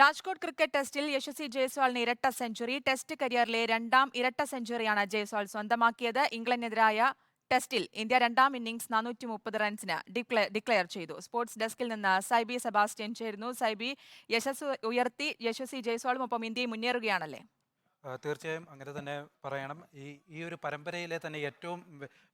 Rajkot cricket ടെസ്റ്റിൽ യശസ്വി ജയ്സ്വാളിന് ഇരട്ട century. Test കരിയറിലെ രണ്ടാം ഇരട്ട സെഞ്ചുറിയാണ് ജയ്സ്വാൾ സ്വന്തമാക്കിയത്. ഇംഗ്ലണ്ടിനെതിരായ ടെസ്റ്റിൽ ഇന്ത്യ രണ്ടാം ഇന്നിംഗ്സ് നാനൂറ്റി മുപ്പത് റൺസിന് ഡിക്ലെ- ഡിക്ലെയർ ചെയ്തു. സ്പോർട്സ് ഡെസ്കിൽ നിന്ന് സൈബി സെബാസ്റ്റ്യൻ ചേരുന്നു. സൈബി യശസ് ഉയർത്തി യശസ്വി ജയ്സ്വാളും ഒപ്പം ഇന്ത്യയും മുന്നേറുകയാണല്ലേ? തീർച്ചയായും അങ്ങനെ തന്നെ പറയണം. ഈ ഈ ഒരു പരമ്പരയിലെ തന്നെ ഏറ്റവും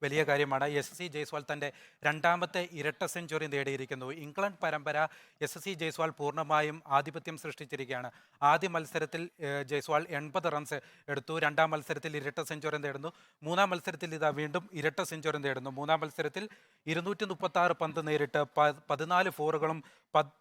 വലിയ കാര്യമാണ് എസ് സി ജയ്സ്വാൾ തന്റെ രണ്ടാമത്തെ ഇരട്ട സെഞ്ചുറി നേടിയിരിക്കുന്നു. ഇംഗ്ലണ്ട് പരമ്പര എസ് സി ജയ്സ്വാൾ പൂർണമായും ആധിപത്യം സൃഷ്ടിച്ചിരിക്കുകയാണ്. ആദ്യ മത്സരത്തിൽ ജയ്സ്വാൾ എൺപത് റൺസ് എടുത്തു. രണ്ടാം മത്സരത്തിൽ ഇരട്ട സെഞ്ചുറി നേടുന്നു. മൂന്നാം മത്സരത്തിൽ ഇതാ വീണ്ടും ഇരട്ട സെഞ്ചുറി നേടുന്നു. മൂന്നാം മത്സരത്തിൽ ഇരുന്നൂറ്റി മുപ്പത്തി ആറ് പന്ത് നേരിട്ട് പതിനാല് ഫോറുകളും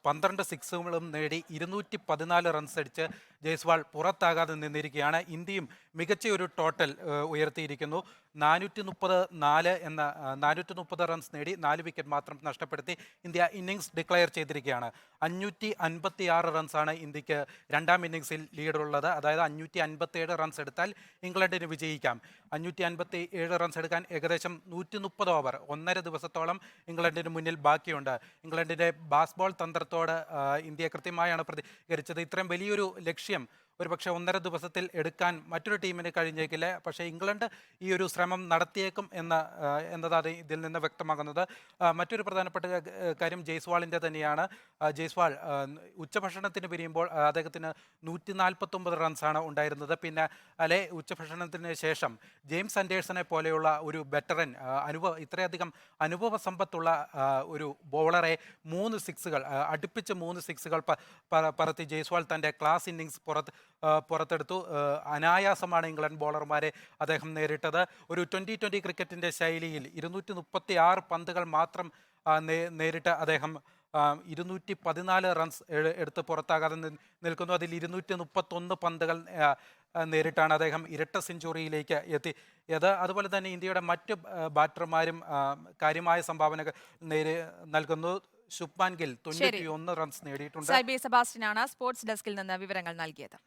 പന്ത്രണ്ട് സിക്സുകളും നേടി ഇരുന്നൂറ്റി പതിനാല് റൺസ് അടിച്ച് ജയ്സ്വാൾ പുറത്താകാതെ നിന്നിരിക്കുകയാണ്. ഇന്ത്യയും മികച്ച ഒരു ടോട്ടൽ ഉയർത്തിയിരിക്കുന്നു. നാനൂറ്റി മുപ്പത് നാല് എന്ന നാനൂറ്റി മുപ്പത് റൺസ് നേടി നാല് വിക്കറ്റ് മാത്രം നഷ്ടപ്പെടുത്തി ഇന്ത്യ ഇന്നിങ്സ് ഡിക്ലെയർ ചെയ്തിരിക്കുകയാണ്. അഞ്ഞൂറ്റി അൻപത്തി ആറ് റൺസാണ് ഇന്ത്യയ്ക്ക് രണ്ടാം ഇന്നിങ്സിൽ ലീഡുള്ളത് അതായത് അഞ്ഞൂറ്റി അൻപത്തി ഏഴ് റൺസ് എടുത്താൽ ഇംഗ്ലണ്ടിന് വിജയിക്കാം. അഞ്ഞൂറ്റി അൻപത്തി ഏഴ് റൺസ് എടുക്കാൻ ഏകദേശം നൂറ്റി മുപ്പത് ഓവർ ഒന്നര ദിവസത്തോളം ഇംഗ്ലണ്ടിന് മുന്നിൽ ബാക്കിയുണ്ട്. ഇംഗ്ലണ്ടിന്റെ ബാസ്ബോൾ തന്ത്രത്തോട് ഇന്ത്യ കൃത്യമായാണ് പ്രതികരിച്ചത്. ഇത്രയും വലിയൊരു ലക്ഷ്യം ഒരുപക്ഷെ ഒന്നര ദിവസത്തിൽ എടുക്കാൻ മറ്റൊരു ടീമിന് കഴിഞ്ഞേക്കില്ല. പക്ഷേ ഇംഗ്ലണ്ട് ഈ ഒരു ശ്രമം നടത്തിയേക്കും എന്ന എന്നതാണ് ഇതിൽ നിന്ന് വ്യക്തമാകുന്നത്. മറ്റൊരു പ്രധാനപ്പെട്ട കാര്യം ജയ്സ്വാളിന്റെ തന്നെയാണ്. ജയ്സ്വാൾ ഉച്ചഭക്ഷണത്തിന് പിരിയുമ്പോൾ അദ്ദേഹത്തിന് നൂറ്റി നാൽപ്പത്തൊമ്പത് റൺസാണ് ഉണ്ടായിരുന്നത്. പിന്നെ അല്ലെ ഉച്ചഭക്ഷണത്തിന് ശേഷം ജെയിംസ് അൻഡേഴ്സനെ പോലെയുള്ള ഒരു ബെറ്ററൻ അനുഭവ ഇത്രയധികം അനുഭവ സമ്പത്തുള്ള ഒരു ബോളറെ മൂന്ന് സിക്സുകൾ അടുപ്പിച്ച് മൂന്ന് സിക്സുകൾ പറത്തി ജയ്സ്വാൾ തന്റെ ക്ലാസ് ഇന്നിങ്സ് പുറത്ത് പുറത്തെടുത്തു. അനായാസമാണ് ഇംഗ്ലണ്ട് ബോളർമാരെ അദ്ദേഹം നേരിട്ടത്. ഒരു ട്വന്റി ട്വന്റി ക്രിക്കറ്റിന്റെ ശൈലിയിൽ ഇരുന്നൂറ്റി മുപ്പത്തി ആറ് പന്തുകൾ മാത്രം നേരിട്ട് അദ്ദേഹം ഇരുന്നൂറ്റി പതിനാല് റൺസ് എടുത്ത് പുറത്താകാതെ നിൽക്കുന്നു. അതിൽ ഇരുന്നൂറ്റി മുപ്പത്തൊന്ന് പന്തുകൾ നേരിട്ടാണ് അദ്ദേഹം ഇരട്ട സെഞ്ചുറിയിലേക്ക് എത്തി എത്തിയത് അതുപോലെ തന്നെ ഇന്ത്യയുടെ മറ്റ് ബാറ്റർമാരും കാര്യമായ സംഭാവനകൾ നേരി നൽകുന്നു. ശുഭ്മാൻ ഗിൽ തൊണ്ണൂറ്റിയൊന്ന് റൺസ് നേടിയിട്ടുണ്ട്. സബാസ്റ്റിനാണ് സ്പോർട്സ് ഡെസ്കിൽ നിന്ന് വിവരങ്ങൾ നൽകിയത്.